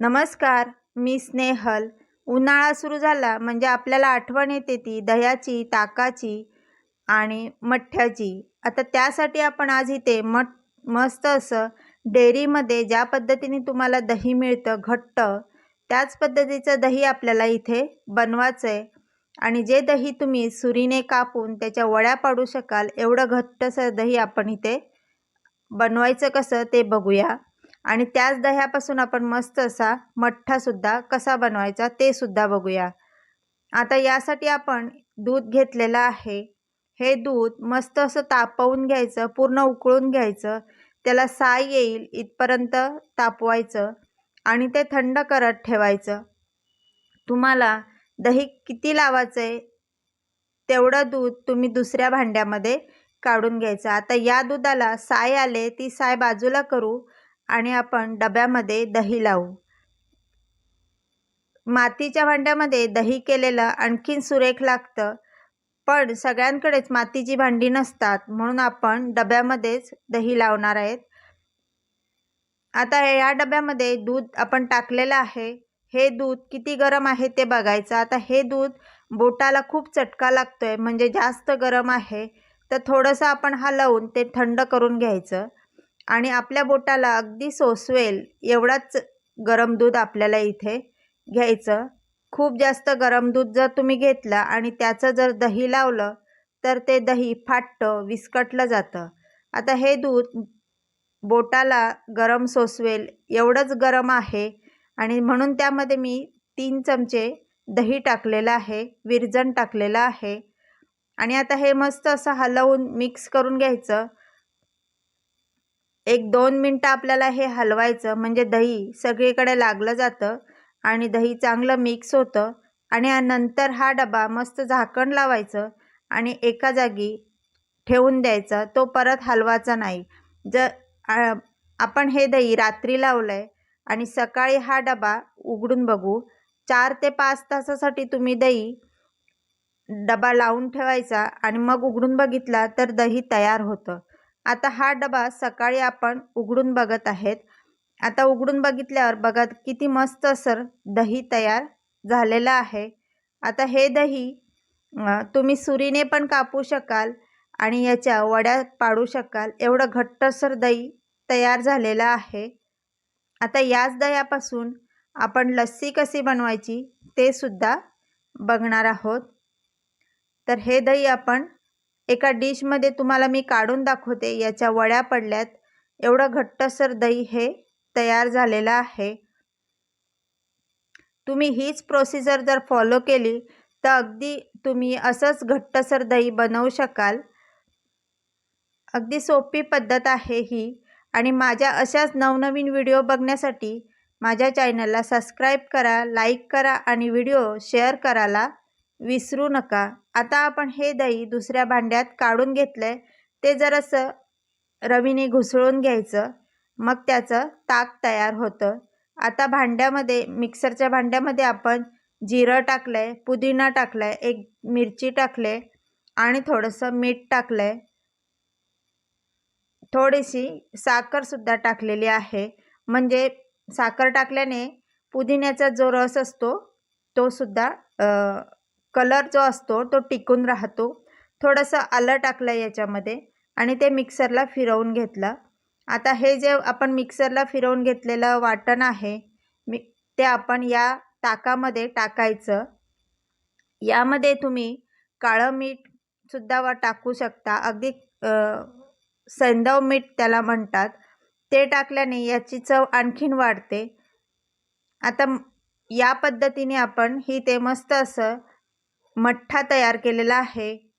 नमस्कार मी स्नेहल. उन्हाळा सुरू झाला म्हणजे आपल्याला आठवण येते ती दह्याची ताकाची आणि मठ्ठ्याची. आता त्यासाठी आपण आज इथे मठ मस्त असं डेअरीमध्ये ज्या पद्धतीने तुम्हाला दही मिळतं घट्ट त्याच पद्धतीचं दही आपल्याला इथे बनवायचं आहे आणि जे दही तुम्ही सुरीने कापून त्याच्या वड्या पाडू शकाल एवढं घट्टसं दही आपण इथे बनवायचं कसं ते बघूया. आणि त्याच दह्यापासून आपण मस्त असा मठ्ठासुद्धा कसा बनवायचा ते सुद्धा बघूया. आता यासाठी आपण दूध घेतलेलं आहे. हे दूध मस्त असं तापवून घ्यायचं पूर्ण उकळून घ्यायचं. त्याला साय येईल इथपर्यंत तापवायचं आणि ते थंड करत ठेवायचं. तुम्हाला दही किती लावायचं आहे तेवढं दूध तुम्ही दुसऱ्या भांड्यामध्ये काढून घ्यायचं. आता या दुधाला साय आले ती साय बाजूला करू. आणि आपण डब्यामध्ये दही लावू. मातीच्या भांड्यामध्ये दही केलेलं आणखीन सुरेख लागतं पण सगळ्यांकडेच मातीची भांडी नसतात म्हणून आपण डब्यामध्येच दही लावणार आहेत. आता या डब्यामध्ये दूध आपण टाकलेलं आहे. हे दूध किती गरम आहे ते बघायचं. आता हे दूध बोटाला खूप चटका लागतो आहे म्हणजे जास्त गरम आहे तर थोडंसं आपण हलवून ते थंड करून घ्यायचं. आणि आपल्या बोटाला अगदी सोसवेल एवढाच गरम दूध आपल्याला इथे घ्यायचं. खूप जास्त गरम दूध जर तुम्ही घेतलं आणि त्याचं जर दही लावलं तर ते दही फाटतं विस्कटलं जातं. आता हे दूध बोटाला गरम सोसवेल एवढंच गरम आहे आणि म्हणून त्यामध्ये मी तीन चमचे दही टाकलेलं आहे विरजण टाकलेलं आहे. आणि आता हे मस्त असं हलवून मिक्स करून घ्यायचं. एक दोन मिनटं आपल्याला हे हलवायचं म्हणजे दही सगळीकडे लागलं जातं आणि दही चांगलं मिक्स होतं आणि नंतर हा डबा मस्त झाकण लावायचं आणि एका जागी ठेवून द्यायचा तो परत हलवायचा नाही. जर आपण हे दही रात्री लावलं आहे आणि सकाळी हा डबा उघडून बघू. चार ते पाच तासासाठी तुम्ही दही डबा लावून ठेवायचा आणि मग उघडून बघितला तर दही तयार होतं. आता हा डबा सकाळी आपण उघडून बघत आहेत. आता उघडून बघितल्यावर बघा किती मस्त सर दही तयार झालेलं आहे. आता हे दही तुम्ही सुरीने पण कापू शकाल आणि याच्या वड्या पाडू शकाल. एवढं घट्टसर दही तयार झालेलं आहे. आता याच दह्यापासून आपण लस्सी कशी बनवायची ते सुद्धा बघणार आहोत. तर हे दही आपण एका डिशमध्ये तुम्हाला मी काढून दाखवते. याच्या वड्या पडल्यात. एवढं घट्टसर दही हे तयार झालेलं आहे. तुम्ही हीच प्रोसिजर जर फॉलो केली तर अगदी तुम्ही असंच घट्टसर दही बनवू शकाल. अगदी सोपी पद्धत आहे ही. आणि माझ्या अशाच नवनवीन व्हिडिओ बघण्यासाठी माझ्या चॅनलला सबस्क्राईब करा लाईक करा आणि व्हिडिओ शेअर करायला विसरू नका. आता आपण हे दही दुसऱ्या भांड्यात काढून घेतलं आहे ते जरासं रवीने घुसळून घ्यायचं. मग त्याचं ताक तयार होतं. आता भांड्यामध्ये मिक्सरच्या भांड्यामध्ये आपण जिरं टाकलं आहे पुदिना टाकला आहे एक मिरची टाकले आणि थोडंसं मीठ टाकलं आहे थोडीशी साखरसुद्धा टाकलेली आहे. म्हणजे साखर टाकल्याने पुदिन्याचा जो रस असतो तो सुद्धा कलर जो असतो तो टिकून राहतो. थोडंसं आलं टाकलं याच्यामध्ये आणि ते मिक्सरला फिरवून घेतलं. आता हे जे आपण मिक्सरला फिरवून घेतलेलं वाटण आहे मी ते आपण या ताकामध्ये टाकायचं. यामध्ये तुम्ही काळं मीठसुद्धा व टाकू शकता. अगदी सैंदव मीठ त्याला म्हणतात. ते टाकल्याने याची चव आणखीन वाढते. आता या पद्धतीने आपण ही ते मस्त असं मठ्ठा तयार केलेला आहे.